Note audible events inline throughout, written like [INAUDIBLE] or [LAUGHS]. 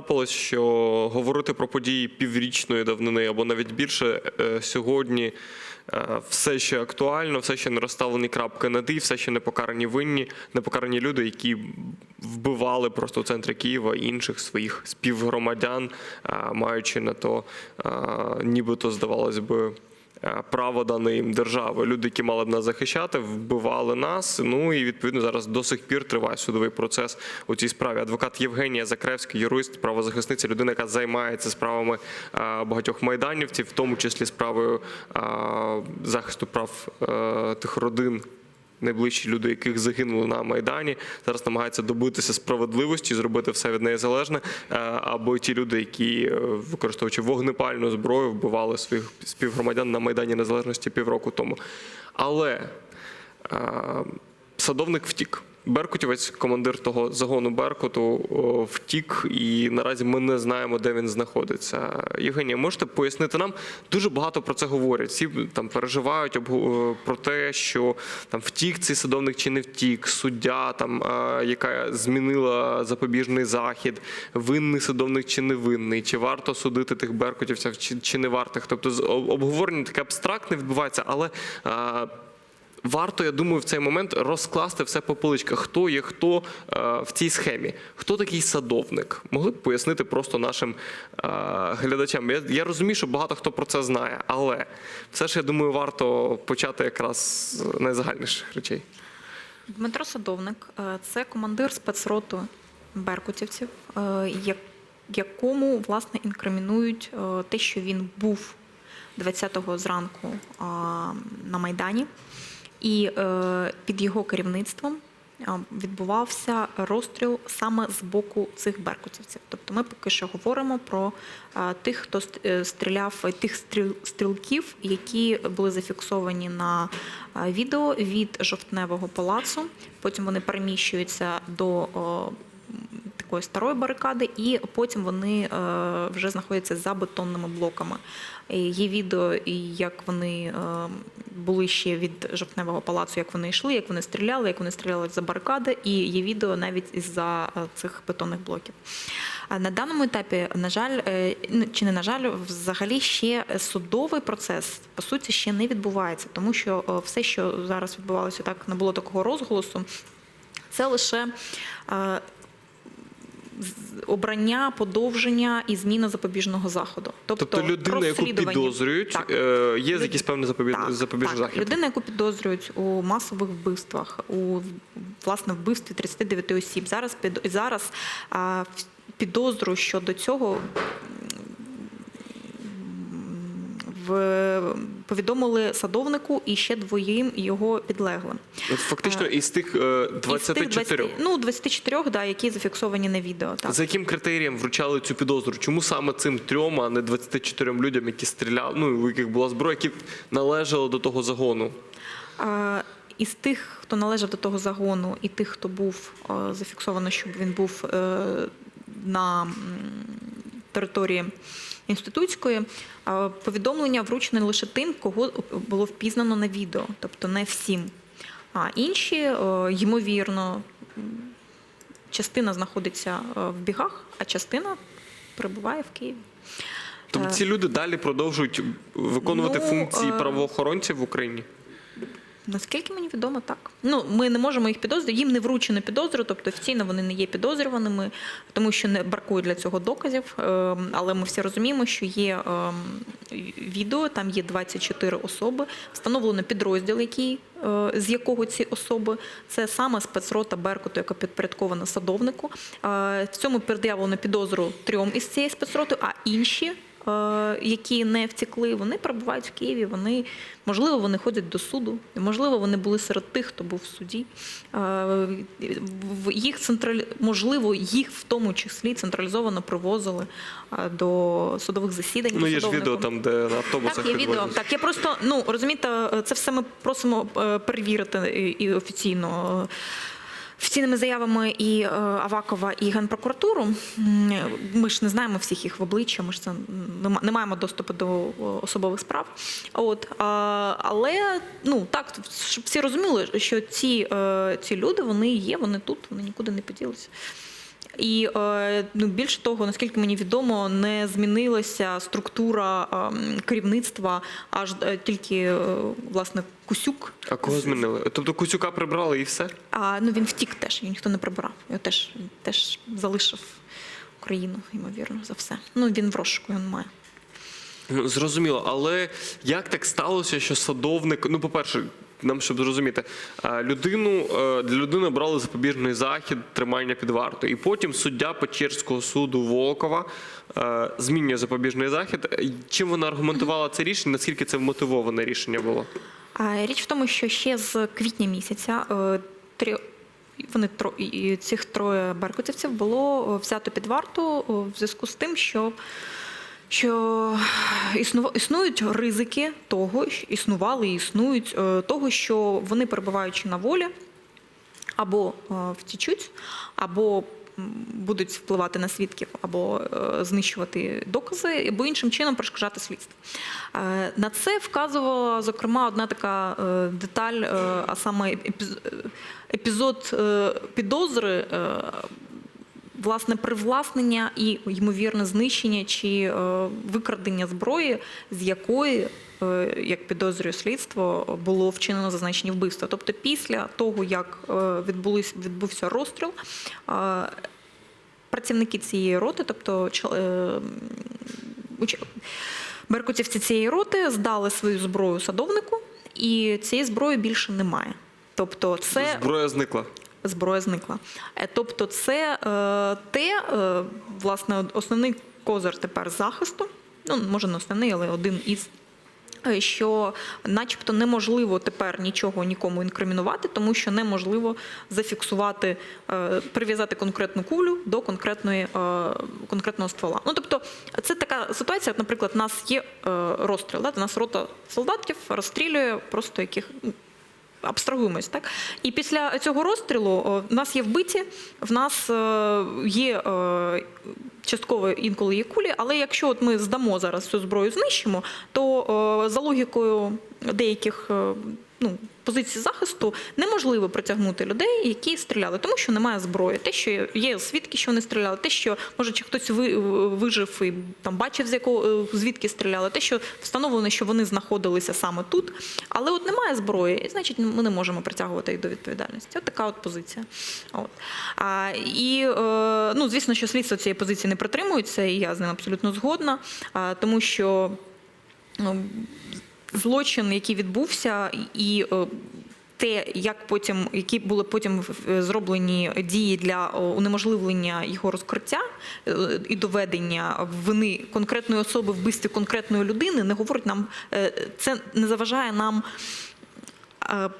трапилось, що говорити про події піврічної давнини або навіть більше е, сьогодні е, все ще актуально, все ще не розставлені крапки над «і», все ще не покарані винні, не покарані люди, які вбивали просто в центрі Києва інших своїх співгромадян, е, маючи на то, нібито здавалось би. Е, Право дане їм держави. Люди, які мали б нас захищати, вбивали нас. Ну і відповідно зараз до сих пір триває судовий процес у цій справі. Адвокат Євгенія Закревська, юрист, правозахисниця, людина, яка займається справами е, багатьох майданівців, в тому числі справою е, захисту прав тих родин. Найближчі люди, яких загинули на майдані, зараз намагаються добитися справедливості, зробити все від неї залежне, Або ті люди, які е, використовуючи вогнепальну зброю, вбивали своїх співгромадян на майдані незалежності півроку тому. Але е, садовник втік. Беркутівець, командир того загону Беркуту, втік, і наразі ми не знаємо, де він знаходиться. Євгенія, можете пояснити нам? Дуже багато про це говорять. Всі там переживають про те, що там втік цей садовник чи не втік, суддя, там е, яка змінила запобіжний захід, винний садовник чи не винний, чи варто судити тих беркутівців, чи, чи не варто. Тобто обговорення таке абстрактне відбувається, але. Варто, я думаю, в цей момент розкласти все по поличках. Хто є хто е, в цій схемі? Хто такий садовник? Могли б пояснити просто нашим е, глядачам. Я, я розумію, що багато хто про це знає, але все ж я думаю, варто почати якраз з найзагальніших речей. Дмитро Садовник е, це командир спецроту беркутівців, якому власне інкримінують те, що він був 20-го зранку на Майдані, і е, під його керівництвом е, відбувався розстріл саме з боку цих беркутівців. Тобто ми поки що говоримо про е, тих, хто стріляв, тих стріл- стрілків, які були зафіксовані на відео від жовтневого палацу. Потім вони переміщуються до такої старої барикади, і потім вони е, вже знаходяться за бетонними блоками. Є відео, як вони е, були ще від жовтневого палацу, як вони йшли, як вони стріляли, як вони стріляли за барикади, і є відео навіть із-за е, цих бетонних блоків. На даному етапі, на жаль, ну, чи не на жаль, взагалі ще судовий процес по суті ще не відбувається, тому що все, що зараз відбувалося, так не було такого розголосу. Це лише обрання, подовження і зміна запобіжного заходу. Тобто, Тобто людина, яку підозрюють, Так. е, є Люд- якийсь певний запобіж... Так, запобіжний так. захід. Людина, яку підозрюють у масових вбивствах, у власне вбивстві 39 осіб. Зараз під зараз а, підозру щодо цього в повідомили садовнику і ще двоїм його підлеглим. Фактично, Е, із тих е, Із тих 20, ну 24, да, які зафіксовані на відео. Так. За яким критерієм вручали цю підозру? Чому саме цим трьом, а не 24 людям, які стріляли, ну у яких була зброя, які належали до того загону? Е, Із тих, хто належав до того загону, і тих, хто був зафіксовано, щоб він був на території інститутської, е, повідомлення вручені лише тим, кого було впізнано на відео, тобто не всім. А інші, е, ймовірно, частина знаходиться е, в бігах, а частина перебуває в Києві. Тобто ці люди далі продовжують виконувати Ну, функції правоохоронців в Україні. Наскільки мені відомо, так. Ну, ми не можемо їх підозрювати, їм не вручено підозру, тобто офіційно вони не є підозрюваними, тому що не бракує для цього доказів. Ем, Але ми всі розуміємо, що є ем, відео, там є 24 особи, встановлено підрозділ, який, е, з якого ці особи, це саме спецрота Беркуту, яка підпорядкована садовнику. Е, В цьому пред'явлено підозру трьом із цієї спецроти, а інші які не втекли, вони перебувають в Києві. Вони можливо вони ходять до суду, можливо, вони були серед тих, хто був в суді. Е, Їх централі... можливо, їх в тому числі централізовано привозили е, до судових засідань. Ну є ж відео там, де на автобусах Так, є відео. Так, я просто ну розумієте, це все ми просимо е, перевірити і офіційно. Офіційними заявами і е, Авакова, і Генпрокуратуру. Ми ж не знаємо всіх їх в обличчя, ми ж це не маємо доступу до е, особових справ. От, але ну так, щоб всі розуміли, що ці, е, ці люди вони є, вони тут, вони нікуди не поділися. І е, ну, більше того, наскільки мені відомо, не змінилася структура ем, керівництва, аж е, тільки е, власне Кусюк. А кого змінили? Тобто Куцюка прибрали і все? А ну він втік теж, його ніхто не прибирав. Його теж, теж залишив Україну, ймовірно, за все. Ну він в розшуку він має. Ну, Зрозуміло, але як так сталося, що садовник, ну, по-перше, нам щоб зрозуміти, людину е, для людини обрали запобіжний захід тримання під вартою, і потім суддя Печерського суду Волкова е, змінює запобіжний захід. Чим вона аргументувала це рішення? Наскільки це вмотивоване рішення було? Річ в тому, що ще з квітня місяця е, три. Вони тро цих троє беркутівців було е, взято під варту е, в зв'язку з тим, що, що існують ризики того, існували і існують е, того, що вони перебуваючи на волі, або е, втічуть, або будуть впливати на свідків, або е, знищувати докази, або іншим чином перешкоджати слідство. На це вказувала зокрема одна така деталь, а саме епізод підозри. Власне, привласнення і ймовірне знищення чи е, викрадення зброї, з якої, е, як підозрює слідство, було вчинено зазначені вбивства. Тобто, після того, як е, відбулись, відбувся розстріл, працівники цієї роти, тобто беркутівці цієї роти здали свою зброю садовнику, і цієї зброї більше немає. Тобто, це Зброя зникла. Зброя зникла. Е, Тобто, це е, те, е, власне, основний козир тепер захисту. Ну, може, не основний, але один із. Що, начебто, неможливо тепер нічого нікому інкримінувати, тому що неможливо зафіксувати, прив'язати конкретну кулю до конкретної, конкретного ствола. Ну, тобто, це така ситуація, наприклад, у нас є розстріл, да? у нас рота солдатів розстрілює просто яких абстрагуємось, так? І після цього розстрілу в нас є вбиті, в нас е, є е, частково інколи є кулі, але якщо от ми здамо зараз цю зброю, знищимо, то е, за логікою деяких е, ну, позицій захисту неможливо притягнути людей, які стріляли, тому що немає зброї. Те, що є свідки, що вони стріляли, те, що може чи хтось ви- вижив і там бачив, з якого е, звідки стріляли, те, що встановлено, що вони знаходилися саме тут. Але от немає зброї, і значить ми не можемо притягувати їх до відповідальності. От така от позиція. От. А, і е, ну, звісно, що слідство цієї позиції не притримується, і я з ним абсолютно згодна, а, тому що ну, злочин, який відбувся, і е, те, як потім, які були потім е, зроблені дії для унеможливлення його розкриття е, і доведення вини конкретної особи вбивстві конкретної людини, не говорить нам, е, це не заважає нам е,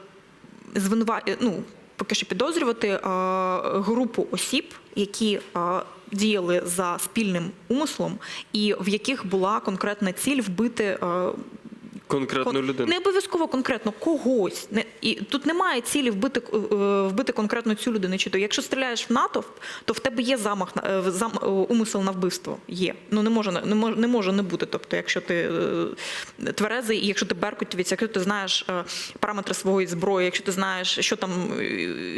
звинува... ну, поки що підозрювати е, групу осіб, які е, діяли за спільним умислом, і в яких була конкретна ціль вбити. Конкретну людину. Не обов'язково конкретно когось. Не, і тут немає цілі вбити, е, вбити конкретно цю людину. Чи то якщо стріляєш в натовп, то в тебе є замах на е, зам, е, умисел на вбивство. Є. Ну не може не може, не може не бути. Тобто, якщо ти тверезий, і якщо ти беркутівець, якщо ти знаєш параметри своєї зброї, якщо ти знаєш, що там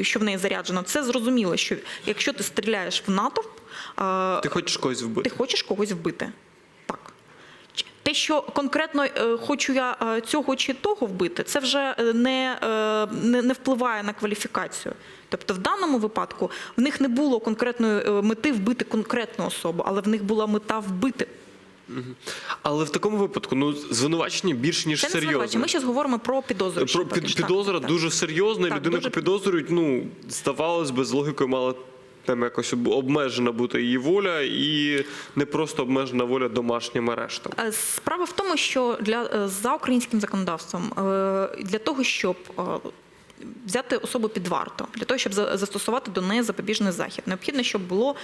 що в неї заряджено, це зрозуміло, що якщо ти стріляєш в натовп, Ти хочеш когось вбити? ти хочеш когось вбити. Те, що конкретно е, хочу я е, цього чи того вбити, це вже е, не, не, не впливає на кваліфікацію. Тобто в даному випадку в них не було конкретної мети вбити конкретну особу, але в них була мета вбити. Але в такому випадку ну, звинувачення більш ніж серйозне. Ми зараз говоримо про підозру. Про. Так, підозра так. дуже серйозна, Так, людина, дуже- підозрюють, ну, здавалось би, з логікою мала там якось обмежена бути її воля, і не просто обмежена воля домашнім арештом. Е, Справа в тому, що для е, за українським законодавством е, для того, щоб взяти особу під варту, для того, щоб за- застосувати до неї запобіжний захід, необхідно, щоб було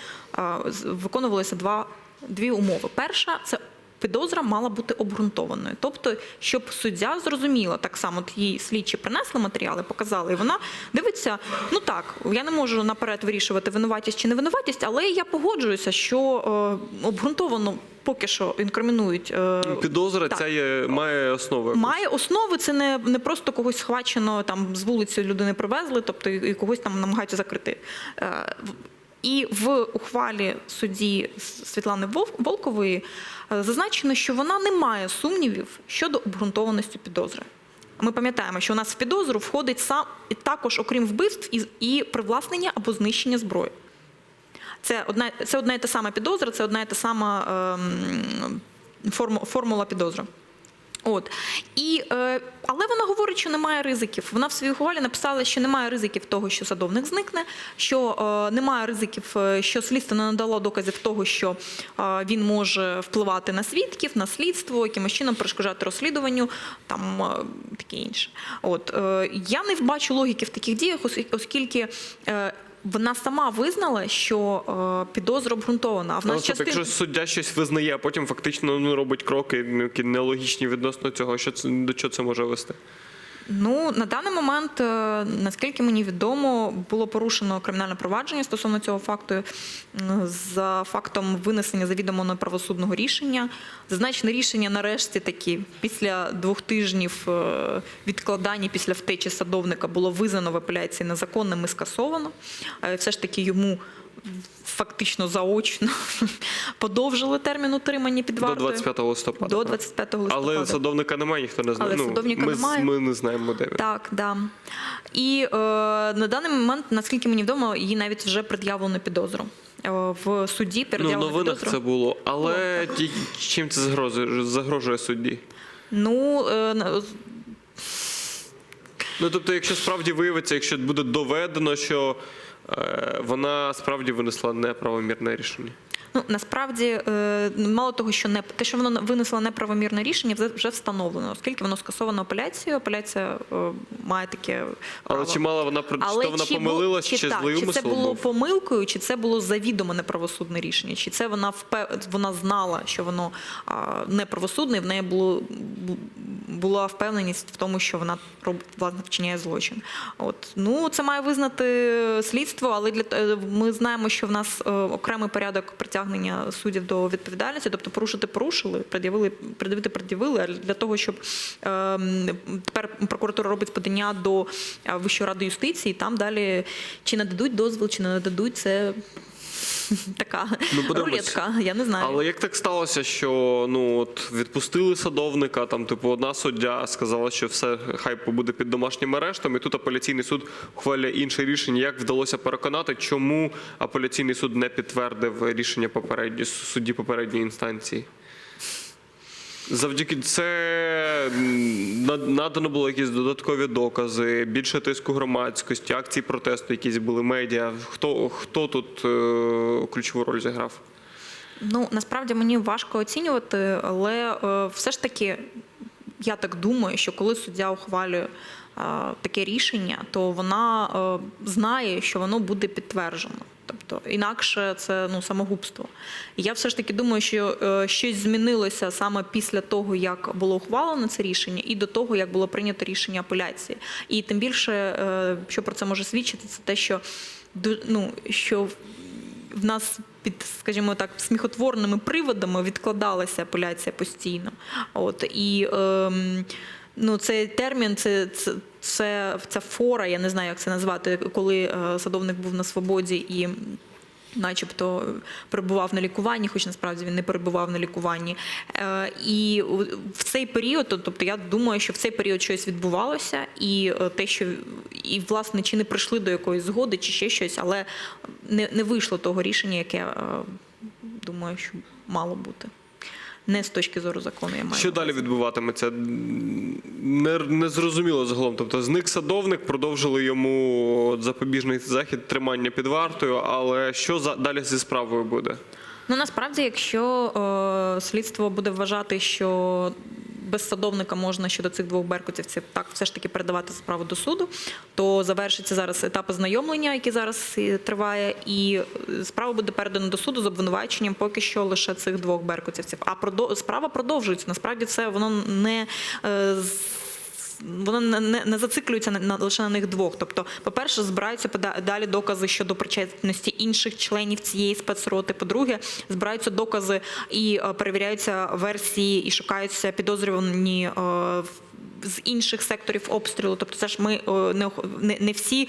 виконувалися два дві умови. Перша це. Підозра мала бути обґрунтованою, тобто, щоб суддя зрозуміла, так само от їй слідчі принесли матеріали, показали, і вона дивиться. Ну так, я не можу наперед вирішувати винуватість чи не винуватість, але я погоджуюся, що е, обґрунтовано поки що інкримінують. е, Підозра так. ця є, має якусь. Має основи, це не, не просто когось схвачено там з вулиці людини привезли, тобто і, і когось там намагаються закрити. І в ухвалі судді Світлани Вол- Волкової е, зазначено, що вона не має сумнівів щодо обґрунтованості підозри. Ми пам'ятаємо, що у нас в підозру входить сам також, окрім вбивств, і, привласнення або знищення зброї. Це одна, це одна і та сама підозра, це одна і та сама ем, форму- формула підозри. От. І, е, але вона говорить, що немає ризиків. Вона в своїй ухвалі написала, що немає ризиків того, що садовник зникне, що е, немає ризиків, е, що слідство не надало доказів того, що е, він може впливати на свідків, на слідство, якимось чином перешкоджати розслідуванню, там е, таке інше. От е, я не бачу логіки в таких діях, ос- оскільки. е, вона сама визнала, що е, підозра обґрунтована. А в нас щоб частин... якщо суддя щось визнає, а потім фактично ну, робить кроки, ну, які нелогічні відносно цього, що це до чого це може вести? Ну на даний момент, е, наскільки мені відомо, було порушено кримінальне провадження стосовно цього факту за фактом винесення завідомо неправосудного рішення. Зазначене рішення нарешті таки після двох тижнів е, відкладання після втечі садовника було визнано в апеляції незаконним і скасовано. Е, Все ж таки йому фактично заочно [LAUGHS] подовжили термін утримання під До 25 листопада. До так. 25 листопада. Але садовника немає, ніхто не знає. Але ну, садовника ми, немає. ми не знаємо, де він. Так, да. І е, на даний момент, наскільки мені відомо, їй навіть вже пред'явлено підозру. Е, В суді Ну, в новинах підозру. це було. Але ті- чим це загрожує, загрожує судді? Ну, е, Ну тобто, якщо справді виявиться, якщо буде доведено, що вона справді винесла неправомірне рішення. Ну, насправді, е, мало того, що не те, що воно винесло неправомірне рішення, вже- встановлено, оскільки воно скасовано апеляцією. Апеляція е, має таке право. Але чи мала вона при- чи вона чи помилилась, чи, чи, злий чи це було помилкою, чи це було завідомо неправосудне рішення, чи це вона впев... вона знала, що воно а, неправосудне, і в неї було була впевненість в тому, що вона власне вчиняє злочин. От ну це має визнати слідство, але для ми знаємо, що в нас е, окремий порядок притягнення суддів до відповідальності, тобто порушити порушили, пред'явили, пред'явити пред'явили. А для того, щоб е, тепер прокуратура робить подання до е, Вищої ради юстиції, там далі чи нададуть дозвіл, чи не нададуть, це [LAUGHS] така Ну, рулетка. Я не знаю. Але як так сталося, що ну от відпустили садовника, там типу одна суддя сказала, що все хай побуде під домашнім арештом, і тут апеляційний суд ухвалює інше рішення. Як вдалося переконати, чому апеляційний суд не підтвердив рішення попередньої судді попередньої інстанції? Завдяки це надано було якісь додаткові докази, більше тиску громадськості, акції протесту, якісь були медіа. Хто хто тут е, ключову роль зіграв? Ну насправді мені важко оцінювати, але е, все ж таки я так думаю, що коли суддя ухвалює е, таке рішення, то вона знає, що воно буде підтверджено. Тобто інакше це ну самогубство. Я все ж таки думаю, що е, щось змінилося саме після того, як було ухвалено це рішення, і до того, як було прийнято рішення апеляції. І тим більше, е, що про це може свідчити, це те, що ну, що в нас під, скажімо так, сміхотворними приводами відкладалася апеляція постійно. От і ем, ну, цей термін, це, це, це, ця фора, я не знаю, як це назвати, коли е, садовник був на свободі і. Начебто перебував на лікуванні, хоч насправді він не перебував на лікуванні. Е, І в цей період, тобто я думаю, що в цей період щось відбувалося, і е, те, що і власне чи не прийшли до якоїсь згоди, чи ще щось, але не, не вийшло того рішення, яке думаю, що мало бути. Не з точки зору закону я маю. Що далі відбуватиметься? Не, не зрозуміло загалом. Тобто зник садовник, продовжили йому запобіжний захід тримання під вартою. Але що за далі зі справою буде? Ну насправді, якщо е, слідство буде вважати, що без садовника можна щодо цих двох беркутівців так все ж таки передавати справу до суду, то завершиться зараз етап ознайомлення, який зараз триває, і е, справа буде передана до суду з обвинуваченням поки що лише цих двох беркутівців. А справа продовжується. Насправді це воно не. Е, Воно не, не, зациклюється на, лише на них двох. Тобто, по-перше, збираються далі докази щодо причетності інших членів цієї спецроти. По-друге, збираються докази і е, перевіряються версії, і шукаються підозрювані е, з інших секторів обстрілу. Тобто, це ж ми не, ох- не, не всі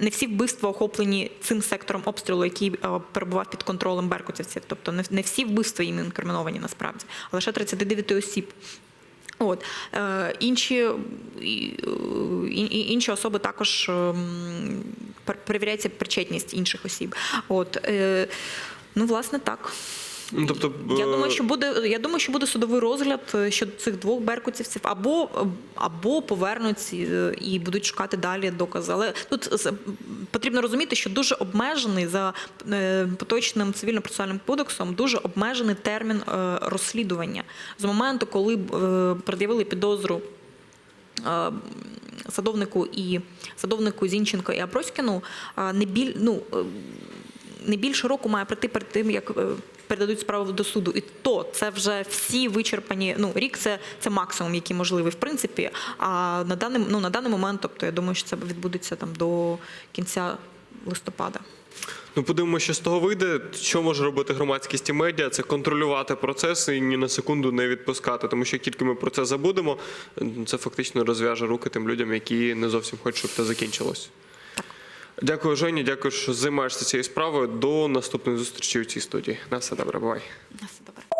не всі вбивства охоплені цим сектором обстрілу, який е, перебував під контролем беркутівців. Тобто, не всі вбивства їм інкриміновані насправді, а лише 39 осіб. От е, інші, інші особи також ем, перевіряється причетність інших осіб. От е, ну, власне, так. Ну, тобто, Я е, думаю, що буде. Я думаю, що буде судовий розгляд е, щодо цих двох беркутівців, або, або повернуть е, і будуть шукати далі докази. Але тут потрібно розуміти, що дуже обмежений за е, поточним цивільно-процесуальним кодексом, дуже обмежений термін е, розслідування з моменту, коли е, пред'явили підозру. е, Садовнику і садовнику Зінченко і Аброськіну е, не біль, ну, е, не більше року має пройти перед тим, як е, передадуть справу до суду. І то це вже всі вичерпані. Ну, рік це, це максимум, який можливий, в принципі. А на даний, ну, на даний момент, тобто я думаю, що це відбудеться там до кінця листопада. Ну, подивимося, що з того вийде. Що може робити громадськість і медіа? Це контролювати процес і ні на секунду не відпускати. Тому що як тільки ми про це забудемо, це фактично розв'яже руки тим людям, які не зовсім хочуть, щоб це закінчилось. Дякую, Жені. Дякую, що займаєшся цією справою. До наступної зустрічі у цій студії. На все добре, бувай. На все добре.